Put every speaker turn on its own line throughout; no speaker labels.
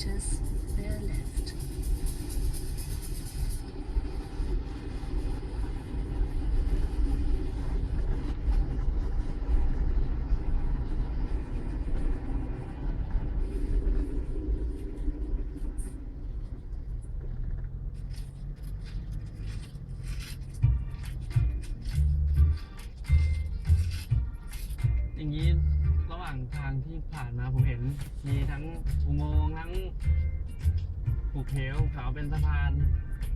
meters, bear left.
อย่ ทางที่ผ่านมาผมเห็นมีทั้งอุโมงค์ทั้งภูเขาเขาเป็นสะพาน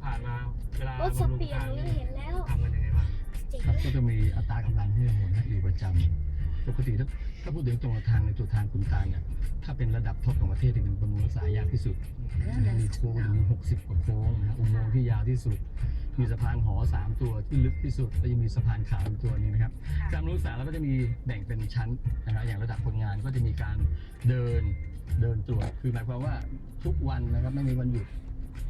ผ่านมาเวลาร
ถส
บำรุง
เปีย
ทาง
ง
นี่
เห็นแล้ว
ทำกันยังไงบ้าง
เจ๋ง
ครับ
เล
ก็
ย
จะมีอัตรากำลังที่เรานะอยู่ประจำปกติถ้าถ้าพูดถึงตัวทางในตัวทางขุนตาลเนี่ยถ้าเป็นระดับท็อปของประเทศเนี่ยเป็นบำรุงรักษายากที่สุด
Bear
นะมี
left
โค้งถึง
now.
60 กว่าโค้งนะฮะอุโมงค์ที่ยาวที่สุด มีสะพานหอ 3 ตัวที่ลึกที่สุดแล้วยังมีสะพานขาวอีกตัวหนึงนะครับการบำรุงรักษาแล้วก็จะมีแบ่งเป็นชั้นนะฮะอย่างระดับคนงานก็จะมีการเดินเดินตรวจ คือหมายความว่าทุกวันนะครับไม่มีวันหยุด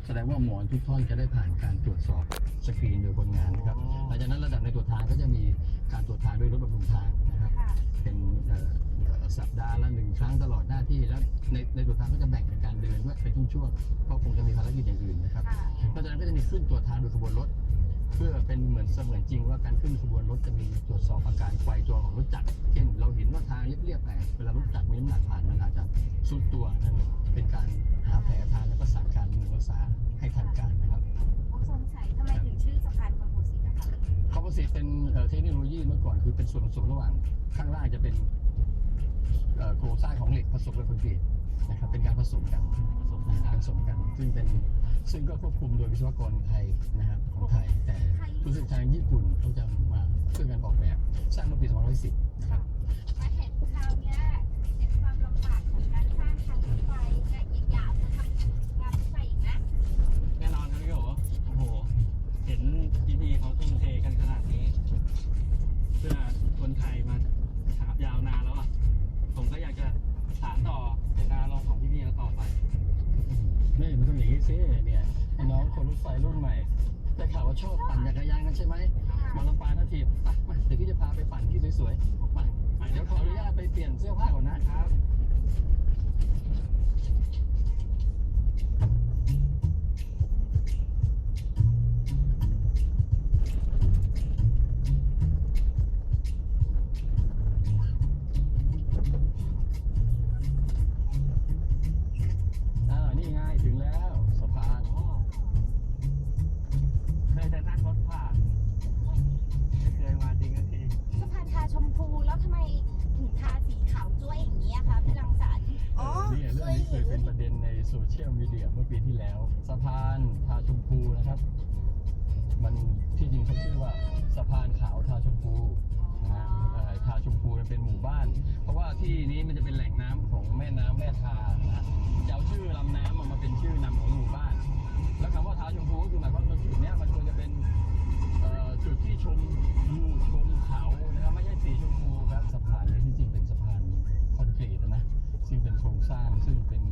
แสดงว่าหมอนทุกท่อนจะได้ผ่านการตรวจสอบสกรีนโดยคนงานนะครับหลังจากนั้นระดับในตัวทางก็จะมีการตรวจทางด้วยรถบำรุงทางนะครับ เป็นเอ่อเอ่อสัปดาห์ละหนึ่งครั้งตลอดหน้าที่แล้วในในตัวทางก็จะแบ่งเป็นการเดิ นด้วยเป็นช่วงๆเพราะคงจะมีภารกิจอย่างอื่นนะครับนอกจากนั้นก็จะมีขึ้นตัวทางโดยขบวนรถ เพื่อเป็นเหมือนเสมือนจริงว่าการขึ้นขบวนรถจะมีตรวจสอบอาการไฟตัวของรถจักรเช่นเราเห็นว่าทางเรียบๆไปเวลารถจักรมีน้ำหนักผ่านมันอาจจะสุดตัวนั่นเป็นการหาแผลทางแล้วก็สั่งการบำรุงรักษาให้ทันการนะครับ
ผมสงสัยทำไมถึงชื่อสะพานคอมโพสิตอะคะ
คอมโพสิตเป็นเอ่อเทคโนโลยีเมื่อก่อนคือเป็นส่วนผสมระหว่างข้างล่างจะเป็นเอ่อโครงสร้างของเหล็กผสมกับคอนกรีตนะครับเป็นการผ สมกัน
ผสม
นะ
กัน
ผสมกัน ซึ่งเป็นซึ่งก็ควบคุมโดยวิศวกรไทยนะครับของไทย แต่รู้สึกทางญี่ปุ่นเขาจะมาช่วยกันออกแบบ สร้างเมื่อปี2510 นะครับ
มาเห็นคราวเนี้ยเห็นความลำบากของการสร้างทางรถไฟและอีกอย่างจะทำงานรถไฟอีกนะ
แน่นอนครับพี่โอโอ้โหเห็นพี่ๆเขาทุ่มเทกันขนาดนี้เพื่อคนไทยมาถามยาวนานแล้วอะ ผมก็อยากจะ สานต่อเจตนารมณ์ของพี่เมียต่อไป
นี่มันต้องอย่างนี้ซิเนี่ย น้องคนรถไฟรุ่นใหม่ได้ข่าวว่าชอบปั่นจักรยานกันใช่ไหมมาลำปางนาทีไปมาเดี๋ยวพี่จะพาไปปั่นที่สวยๆออกมาเดี๋ยวขออนุญาตไปเป โซเชียลมีเดียเมื่อปีที่แล้วสะพานทาชมพูนะครับ มันที่จริงเขาชื่อว่าสะพานขาวทาชมพูนะฮะเอ่อทาชมพูมันเป็นหมู่บ้าน เพราะว่าที่นี้มันจะเป็นแหล่งน้ำของแม่น้ำแม่ทานะฮะจะเอาชื่อลำน้ำมาเป็นชื่อนำของหมู่บ้าน แล้วคำว่าทาชมพูก็คือหมายความว่าจุดนี้มันควรจะเป็นจุดที่ชมวิวชมเขานะครับไม่ใช่สีชมพูครับสะพานนี้ที่จริงเป็นสะพานคอนกรีตนะซึ่งเป็นโครงสร้างซึ่งเป็น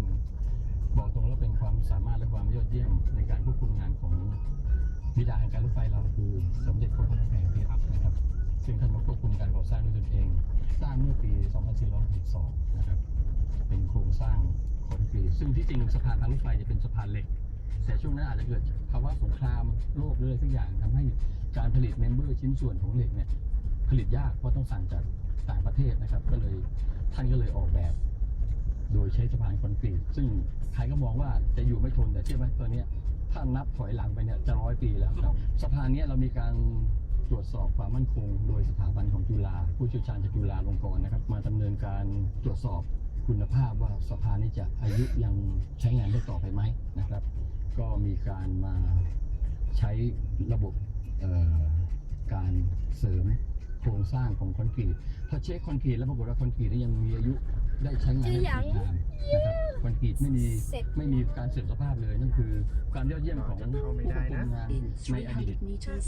สามารถและความยอดเยี่ยมในการควบคุมงานของบิดาแห่งการรถไฟเราคือ สมเด็จกรมพระนครเพชรนะครับ ซึ่งท่านมาควบคุมการก่อสร้างด้วยตนเอง สร้างเมื่อปี 2462 นะครับ เป็นโครงสร้างคอนกรีตซึ่งที่จริงสะพานทางรถไฟจะเป็นสะพานเหล็ก แต่ช่วงนั้นอาจจะเกิดภาวะสงครามโลกหรืออะไรสักอย่างทำให้การผลิตเมมเบอร์ชิ้นส่วนของเหล็กเนี่ยผลิตยากเพราะต้องสั่งจากต่างประเทศนะครับ ก็เลยท่านก็เลยออกแบบ โดยใช้สะพานคอนกรีตซึ่งใครก็มองว่าจะอยู่ไม่ทนแต่เชื่อไหมตัวเนี้ยถ้านับถอยหลังไปเนี่ยจะร้อยปีแล้วครับสะพานเนี้ยเรามีการตรวจสอบความมั่นคง โดยสถาบันของจุฬาผู้เชี่ยวชาญจากจุฬาลงกรณ์นะครับ มาดำเนินการตรวจสอบคุณภาพว่าสะพานนี้จะอายุยังใช้งานได้ต่อไปไหมนะครับ ก็มีการมาใช้ระบบการเสริมโครงสร้างของคอนกรีตพอเช็คคอนกรีตแล้วปรากฏว่าคอนกรีตนี่ยังมีอายุ ได้ใช้งานได้
จะยั
อี
ง
กนานนะครับคอนกรีตไม่มี
เสร็จ
ไม่มีการเสื่อมสภาพเลยนั่นคือความยอดเยี่ยมของผู้ควบคุมงาน
In
ในอดีต
300 meters,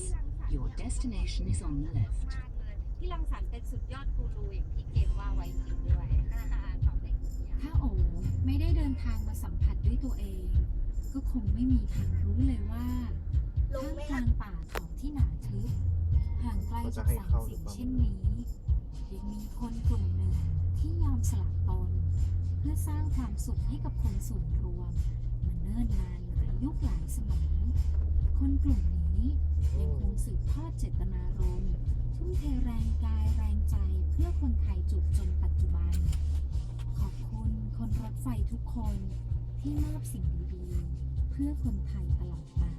your destination is on the left.
มากเลยพี่รังสรรค์เป็นสุดยอดกูรูอย่างที่เกมว่าไว้จริงด้วยตอบได้ทุกอย่าง
ถ้าโอไม่ได้เดินทางมาสัมผัสด้วยตัวเอง ก็คงไม่มีทางรู้เลยว่า
ลง
ท่าม
ไหม
ก
ล่ะ
ลางป่าเขาที่หนาทึบห่างไกลจากแสงสีเช่นนี้ยังมีคนกลุ่มหนึ่ง ที่ยอมสละตน เพื่อสร้างความสุขให้กับคนส่วนรวมมาเนิ่นนานหลายยุคหลายสมัย คนกลุ่มนี้ยังคงสืบทอดเจตนารมณ์ทุ่มเทแรงกายแรงใจเพื่อคนไทยจุดจนปัจจุบัน ขอบคุณคนรถไฟทุกคนที่มอบสิ่งดีๆ เพื่อคนไทยตลอดมา